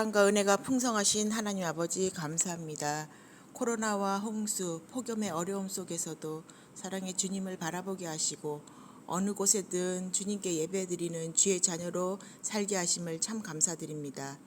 사랑과 은혜가 풍성하신 하나님 아버지 감사합니다. 코로나와 홍수, 폭염의 어려움 속에서도 사랑의 주님을 바라보게 하시고 어느 곳에든 주님께 예배드리는 주의 자녀로 살게 하심을 참 감사드립니다.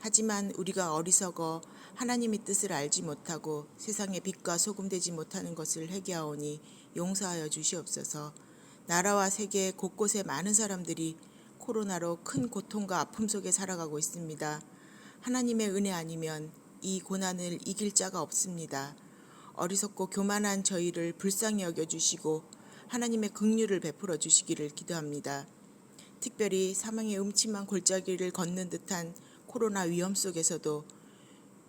하지만 우리가 어리석어 하나님의 뜻을 알지 못하고 세상의 빛과 소금 되지 못하는 것을 회개하오니 용서하여 주시옵소서. 나라와 세계 곳곳에 많은 사람들이 코로나로 큰 고통과 아픔 속에 살아가고 있습니다. 하나님의 은혜 아니면 이 고난을 이길 자가 없습니다. 어리석고 교만한 저희를 불쌍히 여겨 주시고 하나님의 긍휼을 베풀어 주시기를 기도합니다. 특별히 사망의 음침한 골짜기를 걷는 듯한 코로나 위험 속에서도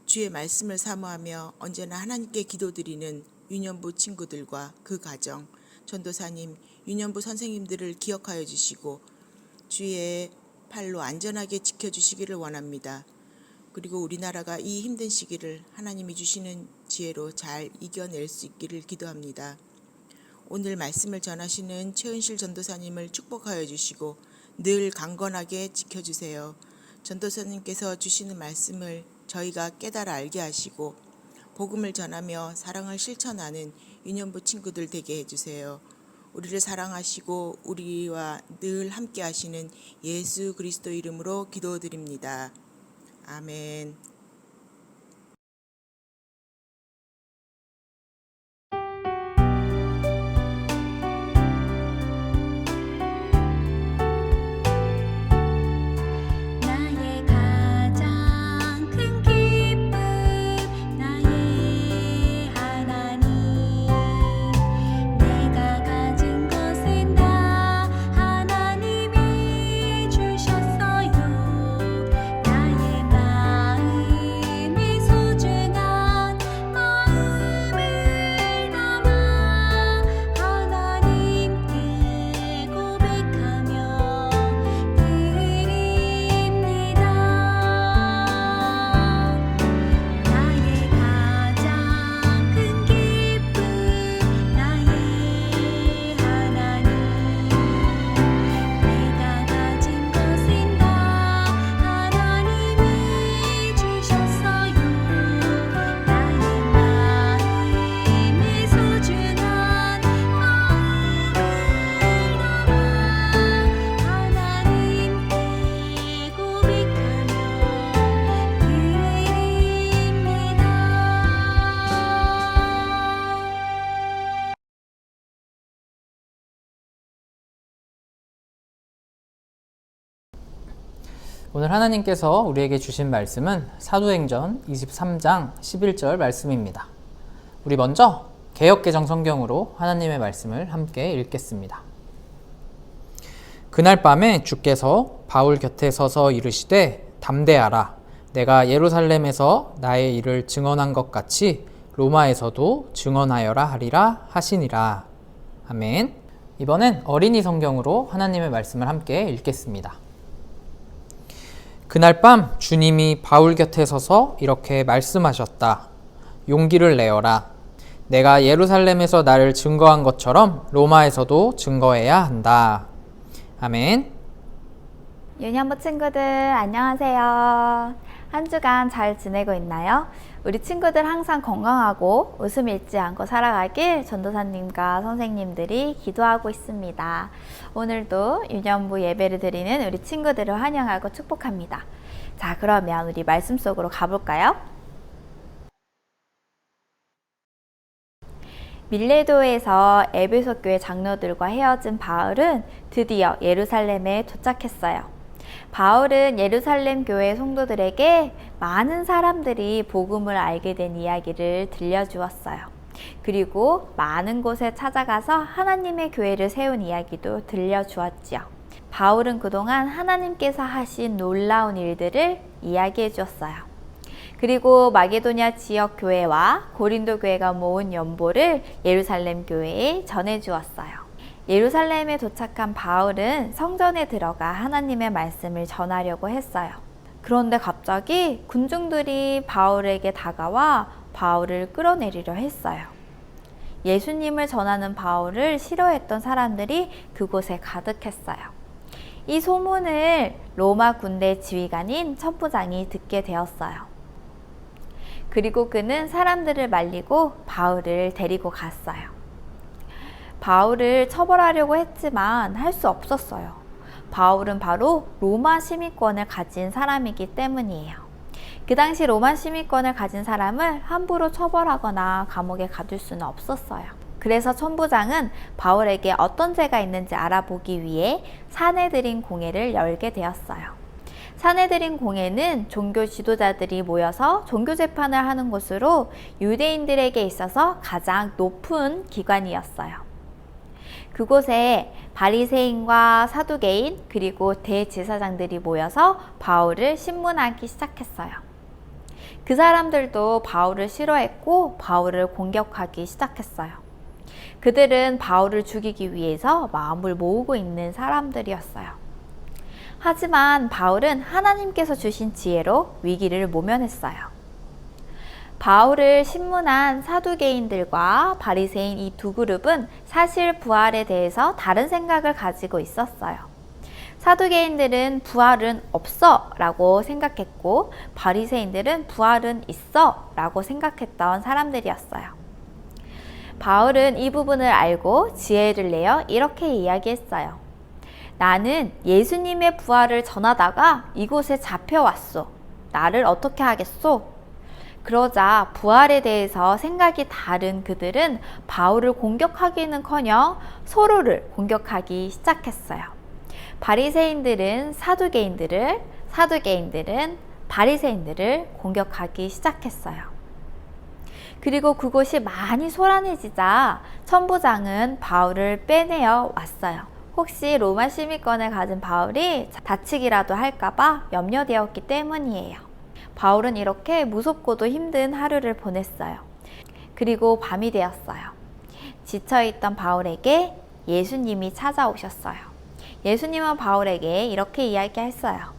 주의 말씀을 사모하며 언제나 하나님께 기도드리는 유년부 친구들과 그 가정, 전도사님, 유년부 선생님들을 기억하여 주시고 주의 팔로 안전하게 지켜주시기를 원합니다. 그리고 우리나라가 이 힘든 시기를 하나님이 주시는 지혜로 잘 이겨낼 수 있기를 기도합니다. 오늘 말씀을 전하시는 최은실 전도사님을 축복하여 주시고 늘 강건하게 지켜주세요. 전도사님께서 주시는 말씀을 저희가 깨달아 알게 하시고 복음을 전하며 사랑을 실천하는 유년부 친구들 되게 해주세요. 우리를 사랑하시고 우리와 늘 함께 하시는 예수 그리스도 이름으로 기도드립니다. 아멘. 오늘 하나님께서 우리에게 주신 말씀은 사도행전 23장 11절 말씀입니다. 우리 먼저 개혁개정 성경으로 하나님의 말씀을 함께 읽겠습니다. 그날 밤에 주께서 바울 곁에 서서 이르시되 담대하라 내가 예루살렘에서 나의 일을 증언한 것 같이 로마에서도 증언하여라 하리라 하시니라. 아멘. 이번엔 어린이 성경으로 하나님의 말씀을 함께 읽겠습니다. 그날 밤 주님이 바울 곁에 서서 이렇게 말씀하셨다. 용기를 내어라. 내가 예루살렘에서 나를 증거한 것처럼 로마에서도 증거해야 한다. 아멘. 유년부 친구들 안녕하세요. 한 주간 잘 지내고 있나요? 우리 친구들 항상 건강하고 웃음 잃지 않고 살아가길 전도사님과 선생님들이 기도하고 있습니다. 오늘도 유년부 예배를 드리는 우리 친구들을 환영하고 축복합니다. 자, 그러면 우리 말씀 속으로 가볼까요? 밀레도에서 에베소 교회 장로들과 헤어진 바울은 드디어 예루살렘에 도착했어요. 바울은 예루살렘 교회 성도들에게 많은 사람들이 복음을 알게 된 이야기를 들려주었어요. 그리고 많은 곳에 찾아가서 하나님의 교회를 세운 이야기도 들려주었지요. 바울은 그동안 하나님께서 하신 놀라운 일들을 이야기해 주었어요. 그리고 마게도냐 지역 교회와 고린도 교회가 모은 연보를 예루살렘 교회에 전해 주었어요. 예루살렘에 도착한 바울은 성전에 들어가 하나님의 말씀을 전하려고 했어요. 그런데 갑자기 군중들이 바울에게 다가와 바울을 끌어내리려 했어요. 예수님을 전하는 바울을 싫어했던 사람들이 그곳에 가득했어요. 이 소문을 로마 군대 지휘관인 천부장이 듣게 되었어요. 그리고 그는 사람들을 말리고 바울을 데리고 갔어요. 바울을 처벌하려고 했지만 할 수 없었어요. 바울은 바로 로마 시민권을 가진 사람이기 때문이에요. 그 당시 로마 시민권을 가진 사람을 함부로 처벌하거나 감옥에 가둘 수는 없었어요. 그래서 천부장은 바울에게 어떤 죄가 있는지 알아보기 위해 사내들인 공회를 열게 되었어요. 사내들인 공회는 종교 지도자들이 모여서 종교 재판을 하는 곳으로 유대인들에게 있어서 가장 높은 기관이었어요. 그곳에 바리새인과 사두개인 그리고 대제사장들이 모여서 바울을 신문하기 시작했어요. 그 사람들도 바울을 싫어했고 바울을 공격하기 시작했어요. 그들은 바울을 죽이기 위해서 마음을 모으고 있는 사람들이었어요. 하지만 바울은 하나님께서 주신 지혜로 위기를 모면했어요. 바울을 신문한 사두개인들과 바리새인 이 두 그룹은 사실 부활에 대해서 다른 생각을 가지고 있었어요. 사두개인들은 부활은 없어라고 생각했고 바리새인들은 부활은 있어라고 생각했던 사람들이었어요. 바울은 이 부분을 알고 지혜를 내어 이렇게 이야기했어요. 나는 예수님의 부활을 전하다가 이곳에 잡혀왔소. 나를 어떻게 하겠소? 그러자 부활에 대해서 생각이 다른 그들은 바울을 공격하기는커녕 서로를 공격하기 시작했어요. 바리새인들은 사두개인들을, 사두개인들은 바리새인들을 공격하기 시작했어요. 그리고 그곳이 많이 소란해지자 천부장은 바울을 빼내어 왔어요. 혹시 로마 시민권을 가진 바울이 다치기라도 할까봐 염려되었기 때문이에요. 바울은 이렇게 무섭고도 힘든 하루를 보냈어요. 그리고 밤이 되었어요. 지쳐있던 바울에게 예수님이 찾아오셨어요. 예수님은 바울에게 이렇게 이야기했어요.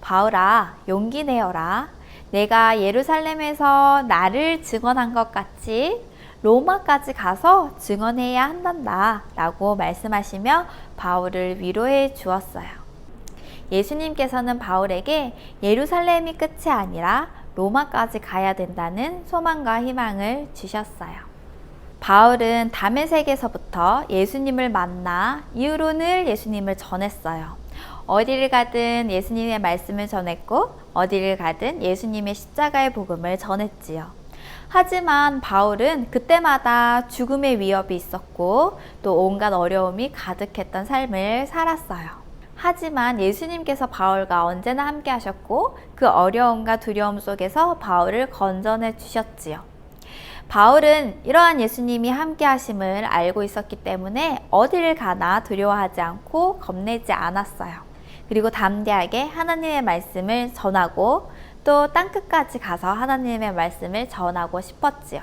바울아, 용기 내어라. 내가 예루살렘에서 나를 증언한 것 같이 로마까지 가서 증언해야 한단다. 라고 말씀하시며 바울을 위로해 주었어요. 예수님께서는 바울에게 예루살렘이 끝이 아니라 로마까지 가야 된다는 소망과 희망을 주셨어요. 바울은 담에색에서부터 예수님을 만나 이후로는 예수님을 전했어요. 어디를 가든 예수님의 말씀을 전했고 어디를 가든 예수님의 십자가의 복음을 전했지요. 하지만 바울은 그때마다 죽음의 위협이 있었고 또 온갖 어려움이 가득했던 삶을 살았어요. 하지만 예수님께서 바울과 언제나 함께 하셨고 그 어려움과 두려움 속에서 바울을 건져내 주셨지요. 바울은 이러한 예수님이 함께 하심을 알고 있었기 때문에 어디를 가나 두려워하지 않고 겁내지 않았어요. 그리고 담대하게 하나님의 말씀을 전하고 또 땅끝까지 가서 하나님의 말씀을 전하고 싶었지요.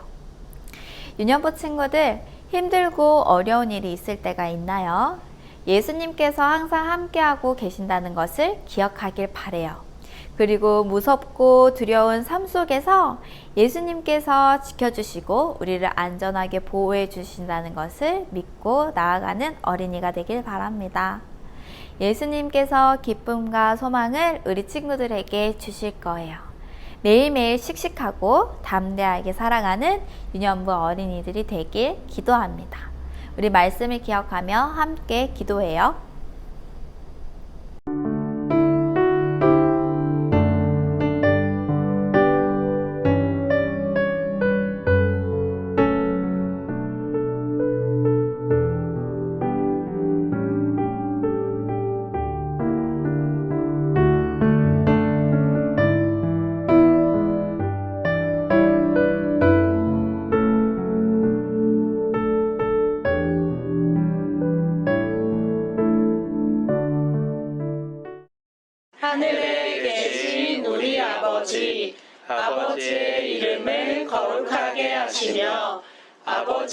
유년부 친구들, 힘들고 어려운 일이 있을 때가 있나요? 예수님께서 항상 함께하고 계신다는 것을 기억하길 바래요. 그리고 무섭고 두려운 삶 속에서 예수님께서 지켜주시고 우리를 안전하게 보호해 주신다는 것을 믿고 나아가는 어린이가 되길 바랍니다. 예수님께서 기쁨과 소망을 우리 친구들에게 주실 거예요. 매일매일 씩씩하고 담대하게 살아가는 유년부 어린이들이 되길 기도합니다. 우리 말씀을 기억하며 함께 기도해요.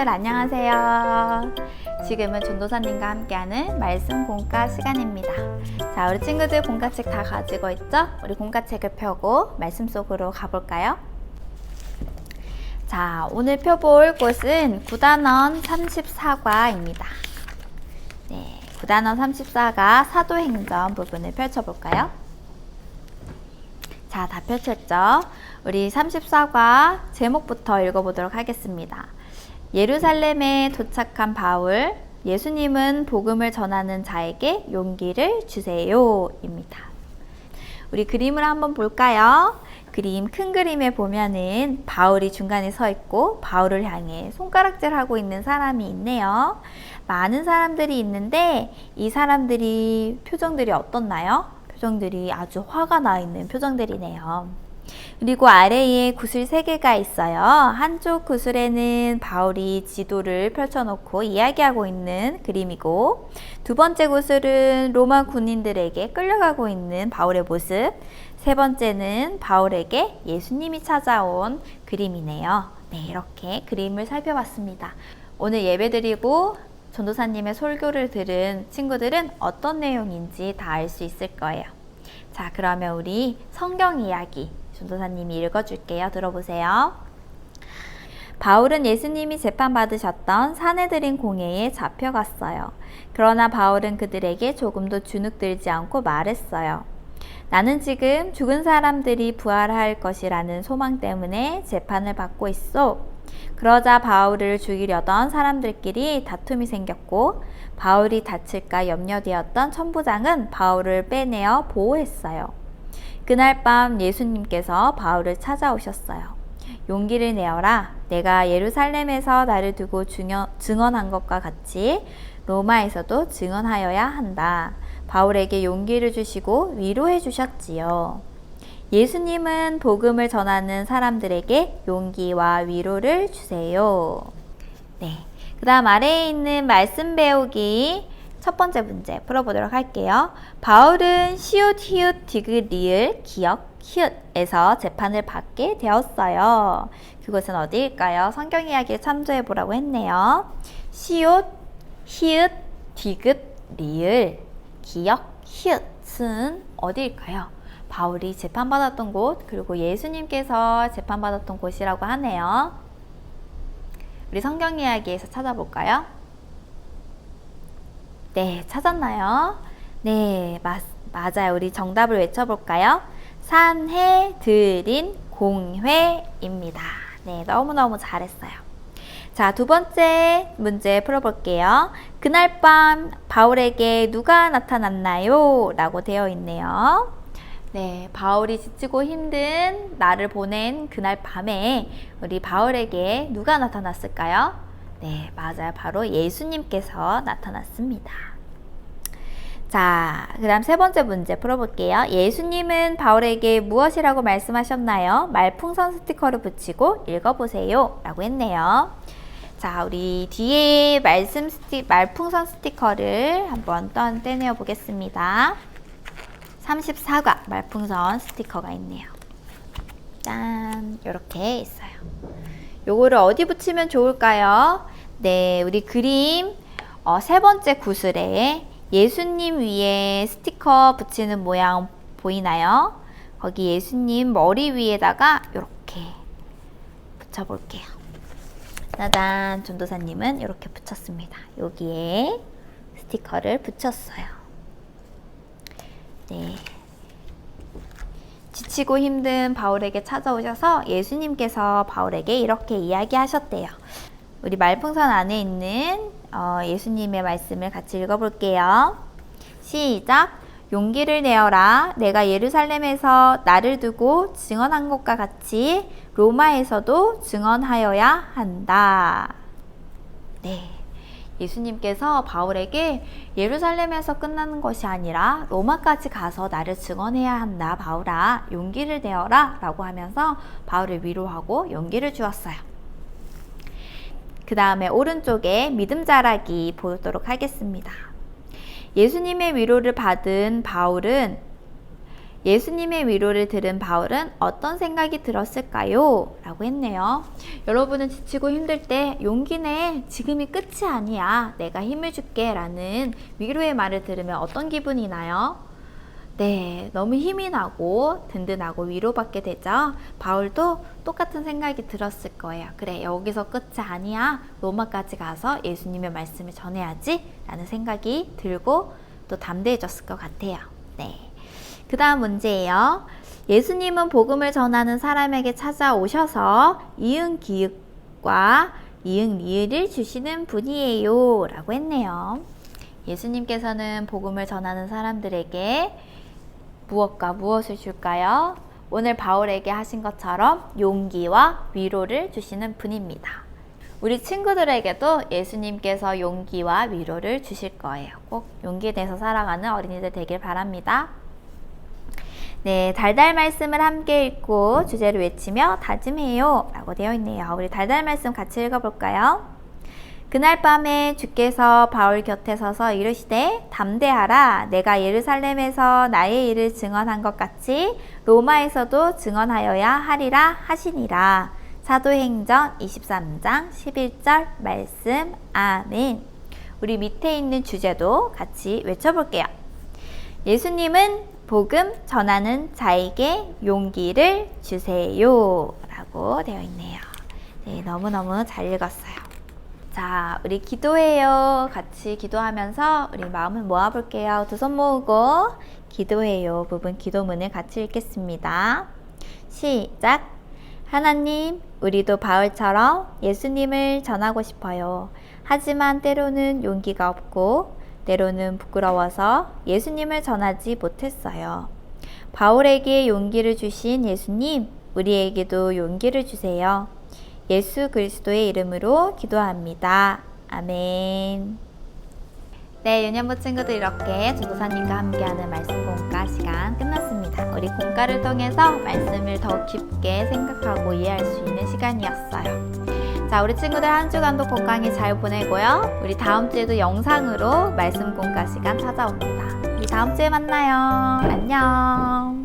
친구들 안녕하세요. 지금은 전도사님과 함께하는 말씀 공과 시간입니다. 자, 우리 친구들 공과책 다 가지고 있죠? 우리 공과책을 펴고 말씀 속으로 가볼까요? 자, 오늘 펴볼 곳은 구단원 34과입니다. 네, 구단원 34가 사도행전 부분을 펼쳐볼까요? 자, 다 펼쳤죠? 우리 34과 제목부터 읽어보도록 하겠습니다. 예루살렘에 도착한 바울, 예수님은 복음을 전하는 자에게 용기를 주세요. 입니다. 우리 그림을 한번 볼까요? 그림 큰 그림에 보면은 바울이 중간에 서 있고 바울을 향해 손가락질 하고 있는 사람이 있네요. 많은 사람들이 있는데 이 사람들이 표정들이 어떻나요? 표정들이 아주 화가 나 있는 표정들이네요. 그리고 아래에 구슬 세 개가 있어요. 한쪽 구슬에는 바울이 지도를 펼쳐놓고 이야기하고 있는 그림이고, 두 번째 구슬은 로마 군인들에게 끌려가고 있는 바울의 모습, 세 번째는 바울에게 예수님이 찾아온 그림이네요. 네, 이렇게 그림을 살펴봤습니다. 오늘 예배드리고 전도사님의 설교를 들은 친구들은 어떤 내용인지 다 알 수 있을 거예요. 자, 그러면 우리 성경 이야기 전도사님이 읽어줄게요. 들어보세요. 바울은 예수님이 재판받으셨던 사내들인 공회에 잡혀갔어요. 그러나 바울은 그들에게 조금도 주눅들지 않고 말했어요. 나는 지금 죽은 사람들이 부활할 것이라는 소망 때문에 재판을 받고 있어. 그러자 바울을 죽이려던 사람들끼리 다툼이 생겼고 바울이 다칠까 염려되었던 천부장은 바울을 빼내어 보호했어요. 그날 밤 예수님께서 바울을 찾아오셨어요. 용기를 내어라. 내가 예루살렘에서 나를 두고 증언, 증언한 것과 같이 로마에서도 증언하여야 한다. 바울에게 용기를 주시고 위로해 주셨지요. 예수님은 복음을 전하는 사람들에게 용기와 위로를 주세요. 네. 그 다음 아래에 있는 말씀 배우기 첫 번째 문제 풀어보도록 할게요. 바울은 시옷, 히읗, 디귿, 리을, 기역, 히읗에서 재판을 받게 되었어요. 그것은 어디일까요? 성경 이야기를 참조해 보라고 했네요. 시옷, 히읗, 디귿, 리을, 기역, 히읗은 어디일까요? 바울이 재판받았던 곳, 그리고 예수님께서 재판받았던 곳이라고 하네요. 우리 성경 이야기에서 찾아볼까요? 네, 찾았나요? 네, 맞, 맞아요. 우리 정답을 외쳐볼까요? 산해 드린 공회입니다. 네, 너무너무 잘했어요. 자, 두 번째 문제 풀어볼게요. 그날 밤 바울에게 누가 나타났나요? 라고 되어 있네요. 네, 바울이 지치고 힘든 나를 보낸 그날 밤에 우리 바울에게 누가 나타났을까요? 네, 맞아요. 바로 예수님께서 나타났습니다. 자, 그 다음 세 번째 문제 풀어볼게요. 예수님은 바울에게 무엇이라고 말씀하셨나요? 말풍선 스티커를 붙이고 읽어보세요. 라고 했네요. 자, 우리 뒤에 말씀 스티, 말풍선 스티커를 한번 떤 떼내어 보겠습니다. 34과 말풍선 스티커가 있네요. 짠, 이렇게 있어요. 요거를 어디 붙이면 좋을까요? 네, 우리 그림 어, 세 번째 구슬에 예수님 위에 스티커 붙이는 모양 보이나요? 거기 예수님 머리 위에다가 이렇게 붙여볼게요. 짜잔, 전도사님은 이렇게 붙였습니다. 여기에 스티커를 붙였어요. 네. 지치고 힘든 바울에게 찾아오셔서 예수님께서 바울에게 이렇게 이야기하셨대요. 우리 말풍선 안에 있는 어, 예수님의 말씀을 같이 읽어볼게요. 시작. 용기를 내어라. 내가 예루살렘에서 나를 두고 증언한 것과 같이 로마에서도 증언하여야 한다. 네. 예수님께서 바울에게 예루살렘에서 끝나는 것이 아니라 로마까지 가서 나를 증언해야 한다. 바울아, 용기를 내어라. 라고 하면서 바울을 위로하고 용기를 주었어요. 그 다음에 오른쪽에 믿음 자라기 보도록 하겠습니다. 예수님의 위로를 받은 바울은 예수님의 위로를 들은 바울은 어떤 생각이 들었을까요? 라고 했네요. 여러분은 지치고 힘들 때 용기 내. 지금이 끝이 아니야. 내가 힘을 줄게. 라는 위로의 말을 들으면 어떤 기분이 나요? 네, 너무 힘이 나고 든든하고 위로받게 되죠. 바울도 똑같은 생각이 들었을 거예요. 그래, 여기서 끝이 아니야. 로마까지 가서 예수님의 말씀을 전해야지. 라는 생각이 들고 또 담대해졌을 것 같아요. 네. 그 다음 문제예요. 예수님은 복음을 전하는 사람에게 찾아오셔서 이응 기읍과 이응 리을을 주시는 분이에요. 라고 했네요. 예수님께서는 복음을 전하는 사람들에게 무엇과 무엇을 줄까요? 오늘 바울에게 하신 것처럼 용기와 위로를 주시는 분입니다. 우리 친구들에게도 예수님께서 용기와 위로를 주실 거예요. 꼭 용기 내서 살아가는 어린이들 되길 바랍니다. 네, 달달 말씀을 함께 읽고 주제를 외치며 다짐해요. 라고 되어 있네요. 우리 달달 말씀 같이 읽어볼까요? 그날 밤에 주께서 바울 곁에 서서 이르시되 담대하라 내가 예루살렘에서 나의 일을 증언한 것 같이 로마에서도 증언하여야 하리라 하시니라 사도행전 23장 11절 말씀 아멘 우리 밑에 있는 주제도 같이 외쳐볼게요 예수님은 복음 전하는 자에게 용기를 주세요 라고 되어 있네요 네 너무너무 잘 읽었어요 자, 우리 기도해요. 같이 기도하면서 우리 마음을 모아볼게요. 두 손 모으고 기도해요. 부분 기도문을 같이 읽겠습니다. 시작. 하나님, 우리도 바울처럼 예수님을 전하고 싶어요. 하지만 때로는 용기가 없고, 때로는 부끄러워서 예수님을 전하지 못했어요. 바울에게 용기를 주신 예수님, 우리에게도 용기를 주세요. 예수 그리스도의 이름으로 기도합니다. 아멘. 네, 유년부 친구들 이렇게 전도사님과 함께하는 말씀 공과 시간 끝났습니다. 우리 공과를 통해서 말씀을 더 깊게 생각하고 이해할 수 있는 시간이었어요. 자, 우리 친구들 한 주간도 건강히 잘 보내고요. 우리 다음 주에도 영상으로 말씀 공과 시간 찾아옵니다. 우리 다음 주에 만나요. 안녕.